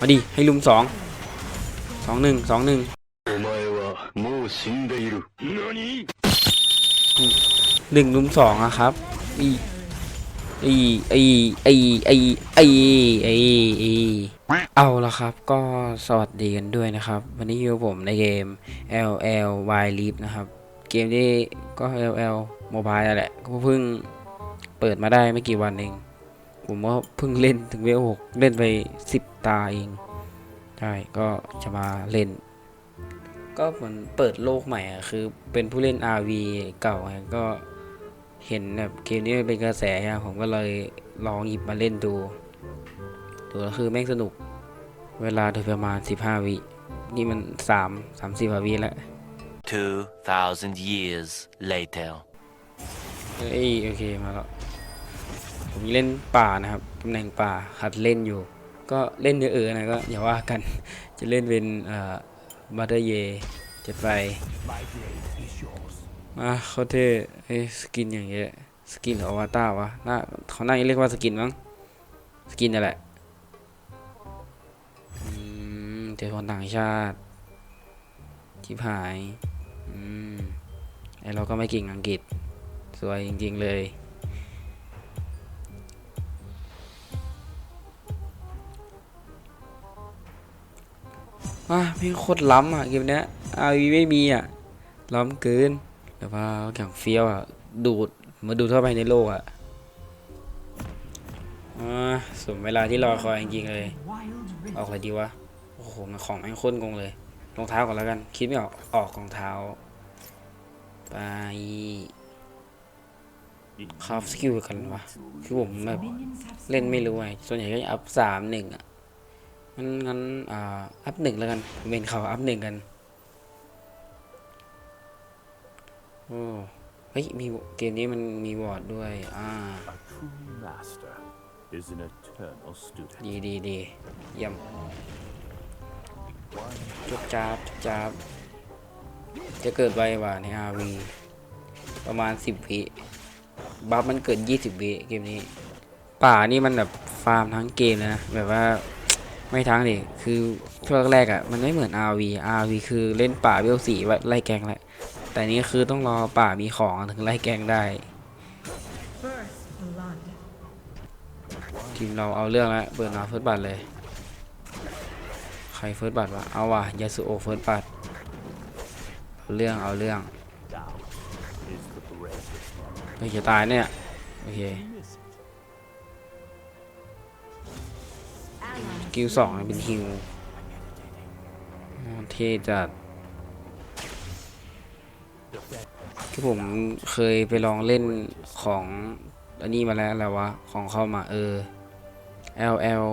มาดิให้ลุมสองสองหนึ่งสองหนึ่งหนึ่งลุมสองอะครับอีอีอีอีอีอีอีอีเอาละครับก็สวัสดีกันด้วยนะครับ วันนี้อยู่ผมในเกม L L Y l e a p นะครับ เกมนี้ก็ L L Mobile แหละ ก็เพิ่งเปิดมาได้ไม่กี่วันเอง ผมก็เพิ่งเล่นถึงเวลหกเล่นไปสิบ ตาเองใช่ก็จะมาเล่น ก็เหมือนเปิดโลกใหม่อะคือเป็นผู้เล่น RV เก่าไงก็เห็นแบบเกมนี้มันเป็นกระแสอะผมก็เลยลองหยิบมาเล่นดูดูแล้วคือแม่งสนุก เวลาถึงประมาณ 15 วิ นี่มัน 3 30กว่าวิแล้ว 2,000 years later. เอ้ยโอเคมาแล้ว ผมเล่นป่านะครับ ตำแหน่งป่าหัดเล่นอยู่ ก็เล่นเออๆนะก็อย่าว่ากัน จะเล่นเป็นบัตเตอร์เยจะไป มาเขาเท่เอ้สกินอย่างเงี้ยสกินหรืออวตารวะน่าเขาน่าจะเรียกว่าสกินมั้งสกินนั่นแหละเจอคนต่างชาติชิบหาย อืมไอเราก็ไม่เก่งอังกฤษ สวยจริง ๆ เลย อะพี่โคตรล้ำอะเกมเนี้ยอาวีไม่มีอะล้ำเกินแต่ว่าอย่งเฟี้ยวอะดูดมาดูดเข้าไปในโลกอะอ่าสมเวลาที่รอคอยจริงๆเลย ออกอะไรดีวะ โอ้โหมันของแม่งโคตรงงเลย รองเท้าก่อนแล้วกัน คิดไม่ออก ออกรองเท้า ไปคราฟสกิลกันวะ คือผมแบบเล่นไม่รู้ไง ส่วนใหญ่ก็จะอัพสามหนึ่งอะ งั้นงั้นอ่าอัพหนึ่งแล้วกันผมเป็นเขาอัพหนึ่งกันโอ้เฮ้ยมีเกมนี้มันมีวอร์ดด้วยอ่า A true master is an eternal student. ดีดีดีเยี่ยมจุบจับจุบจับจะเกิดไวกว่าใน RV ประมาณ 10วิบัฟมันเกิด 20วิเกมนี้ ป่านี่มันแบบฟาร์มทั้งเกมเลยนะ แบบว่า ไม่ทั้งดิคือช่วงแรกอะ่ะมันไม่เหมือน RV RV คือเล่นป่าเวลสี่ไล่แกงแหละ แต่นี้คือต้องรอป่ามีของถึงไล่แกงได้ ทีมเราเอาเรื่องแล้วเปิดมาเฟิร์สบัตเลย ใครเฟิร์สบัตวะเอาว่ะยาสุโอเฟิร์สบัตเอาเรื่องเอาเรื่องไม่จะตายเนี่ย โอเค กิลสองเป็นฮิวเท่จัดคือผมเคยไปลองเล่นของอันนี้มาแล้วอะไรวะ ของเข้ามาเออ LL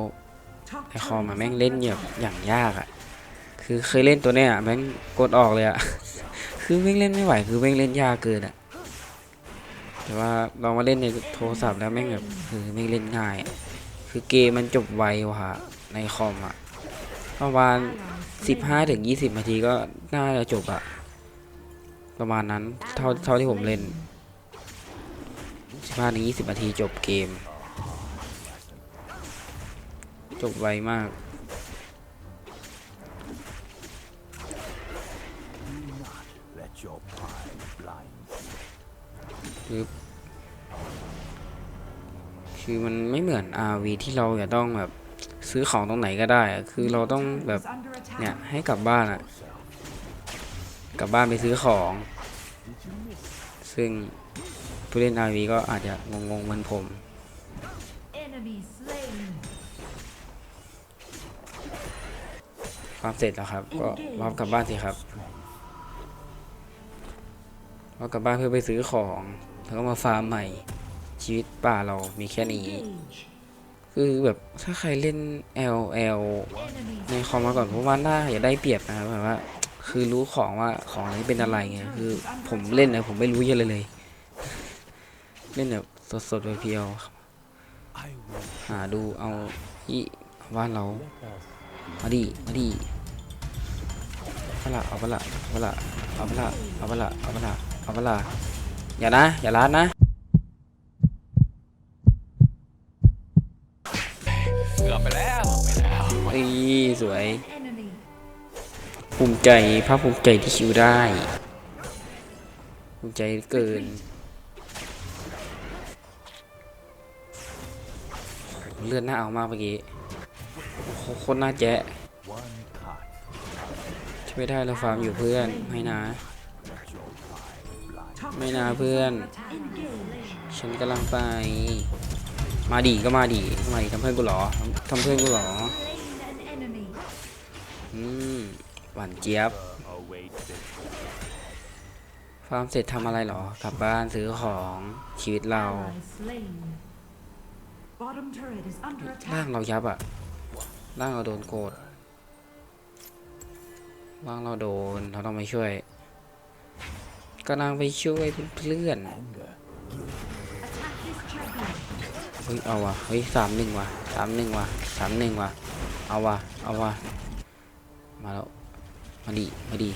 ไอคอมอะแม่งเล่นแบบอย่างยากอะคือเคยเล่นตัวเนี้ยแม่งกดออกเลยอะคือแม่งเล่นไม่ไหว คือแม่งเล่นยากเกินอะแต่ว่าลองมาเล่นในโทรศัพท์แล้วแม่งแบบคือแม่งเล่นง่ายอะคือเกมมันจบไวว่ะ ในคอมอะประมาณสิบห้าถึงยี่สิบนาทีก็น่าจะจบอะประมาณนั้นเท่าเท่าที่ผมเล่นสิบห้าถึงยี่สิบนาทีจบเกม จบไวมากคือคือมันไม่เหมือน RV ที่เราจะต้องแบบ ซื้อของตรงไหนก็ได้ คือเราต้องแบบเนี่ยให้กลับบ้านอะกลับบ้านไปซื้อของ ซึ่งผู้เล่น RV ก็อาจจะงงๆเหมือนผมความเสร็จแล้วครับ ก็วาร์ปกลับบ้านสิครับวาร์ปกลับบ้านเพื่อไปซื้อของ แล้วก็มาฟาร์มใหม่ ชีวิตป่าเรามีแค่นี้ คือแบบถ้าใครเล่น LL ในคอมมาก่อนผมว่าน่าจะได้เปรียบนะครับแบบว่า คือรู้ของว่าของนี้เป็นอะไรไงคือ ผมเล่นนะผมไม่รู้เยอะเลยเลย เล่นแบบสดๆเพียวๆหาดูเอาอีบ้านเรามาดิมาดิเอาปะละเอาปะละเอาปะละเอาปะละเอาปะละเอาปละเอาละอย่านะ อย่าล้านนะ สวย ภูมิใจภาคภูมิใจที่คิวได้ ภูมิใจเกิน เลือดหน้าเอามากเมื่อกี้โคตรน่าแจ๊ะช่วยได้แล้วฟาร์มอยู่เพื่อนไม่นะ ไม่นะเพื่อน ฉันกำลังไป มาดีก็มาดีทำไมทำเพื่อนกูหรอทำเพื่อนกูหรอ Slain an enemy. อืม หวานเจี๊ยบ ฟาร์มเสร็จทำอะไรหรอ กลับบ้านซื้อของชีวิตเรา ร่างเรายับอะร่างเราโดนโกดร่างเราโดน เราต้องไปช่วยกำลังไปช่วยเพื่อนเฮ้ยเอาวะเฮ้ยสามหนึ่งว่ะสามหนึ่งว่ะสามหนึ่งว่ะเอาวะเอาวะมาแล้ว มาดีมาดี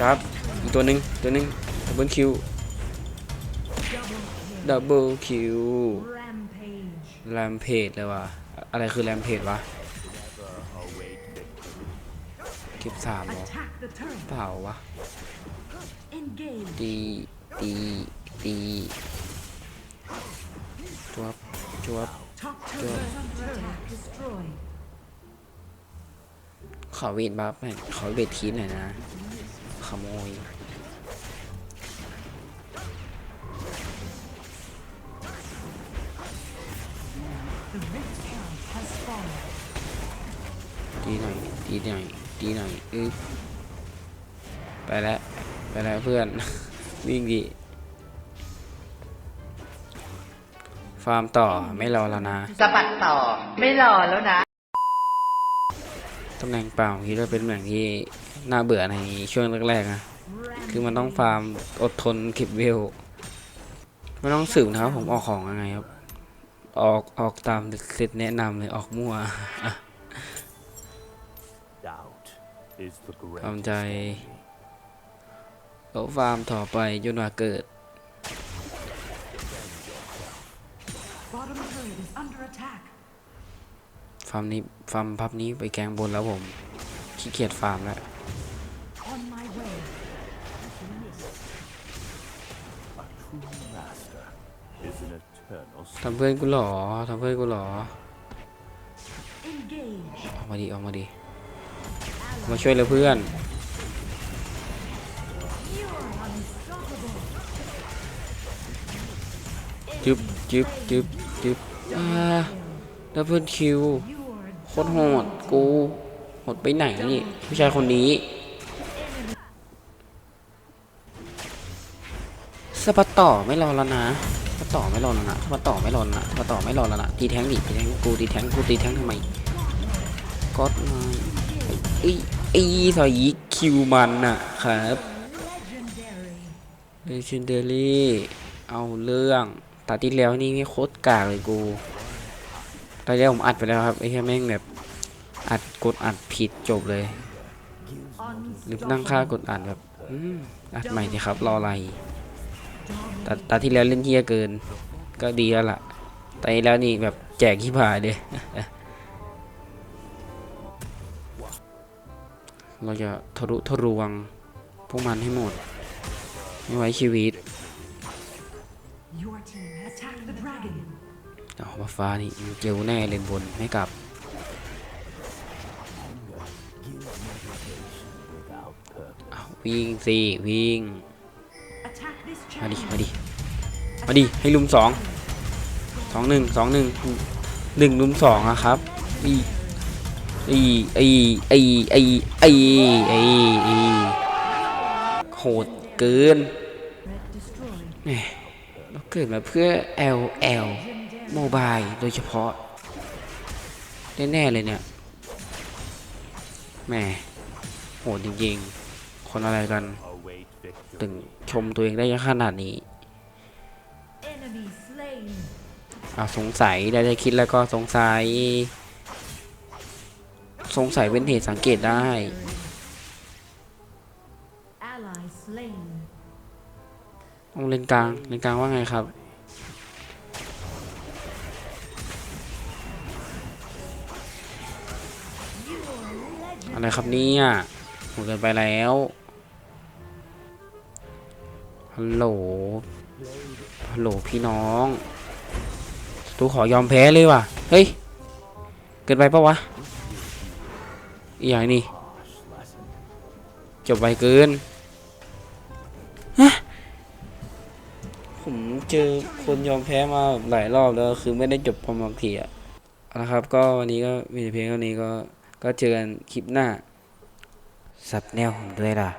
ครับอีกตัวหนึ่งตัวหนึ่งดับเบิลคิวดับเบิลคิวแรมเพจเลยว่ะอะไรคือแรมเพจวะคลิปสามหรอเปล่าวะตีตีตี วบจวบขอเวทบัฟหน่อยขอเวททีหน่อยนะ ขโมย The Rift Herald has fallen. ตีหน่อยตีหน่อยตีหน่อยอึ๊บไปแล้ว ไปแล้วเพื่อน วิ่งดิ ฟาร์มต่อไม่รอแล้วนะสะบัดต่อไม่รอแล้วนะ ตำแหน่งเปล่าคิดว่าเป็นตำแหน่งที่น่าเบื่อในช่วงแรกๆนะคือมันต้องฟาร์มอดทนเก็บเวลไม่ต้องสืบนะครับผมออกของยังไงครับ ออกออกตามเซตแนะนำเลยออกมั่ว Doubt is the greatest ทำใจ enemy. แล้วฟาร์มต่อไปจนว่าเกิด ฟาร์มนี้ฟาร์มพับนี้ไปแกงบนแล้วผมขี้เกียจฟาร์มแล้ว On my way. A true master is an eternal ทำเพื่อนกูเหรอทำเพื่อนกูเหรอ Engage. ออกมาดิออกมาดิมาช่วยเลยเพื่อน จึ๊บจึ๊บจึ๊บจึ๊บอ่าดับเบิลคิวโคตรโหดกูโหดไปไหนนี่ผู้ชายคนนี้สปาต่อไม่รอแล้วนะสปาต่อไม่รอแล้วนะสปาต่อไม่รอแล้วนะสปาต่อไม่รอแล้วนะตีแทงดิตีแทงกูตีแทงกูตีแทงทำไมก็มาไอ้ไอ้สอยคิวมันน่ะครับ legendary. legendary เอาเรื่อง ตาที่แล้วนี่ม่โคตรกากเลยกูตอนแรกผมอัดไปแล้วครับไอ้แค่แม่งแบบอัดกดอัดผิดจบเลยหรือนั่งค่ากดอัดแบบอืมอัดใหม่สิครับรออะไรตาตาที่แล้วเล่นเฮียเกิน ก็ดีแล้วล่ะต่ที่แล้วนี่แบบแจกขี้ผายเลยเราจะทะลุทะลวงพวกมันให้หมด ไม่ไว้ชีวิต เอามาฟ้านี่มันเจลแน่เลนบนไม่กลับเอาวิ่งสิวิ่ง มาดิ มาดิ มาดิ ให้ลุมสอง สองหนึ่งสองหนึ่งหนึ่งลุมสองอะครับอีอีอีอีอีอีอีอีโหดเกิน Red destroyed. แหมเรา เกิดมาเพื่อ L L โมบายโดยเฉพาะ แน่ ๆ เลยเนี่ยแหมโหดจริง ๆ คนอะไรกัน ถึงชมตัวเองได้ขนาดนี้อาสงสัยได้ได้คิดแล้วก็สงสัย สงสัยเป็นเหตุสังเกตได้ ต้องเลนกลางเลนกลางว่าไงครับอะไรครับเนี่ยหมดเกินไปแล้วฮัลโหลฮัลโหลพี่น้องตูขอยอมแพ้เลยว่ะเฮ้ยเกินไปปะวะอหย่างนี้จบไปเกิน เจอคนยอมแพ้มาหลายรอบแล้วคือไม่ได้จบพร้อมบางทีอะนะครับ ก็วันนี้ก็มีเพียงเท่านี้ก็ก็เจอกันคลิปหน้าสับแนวผมด้วยล่ะ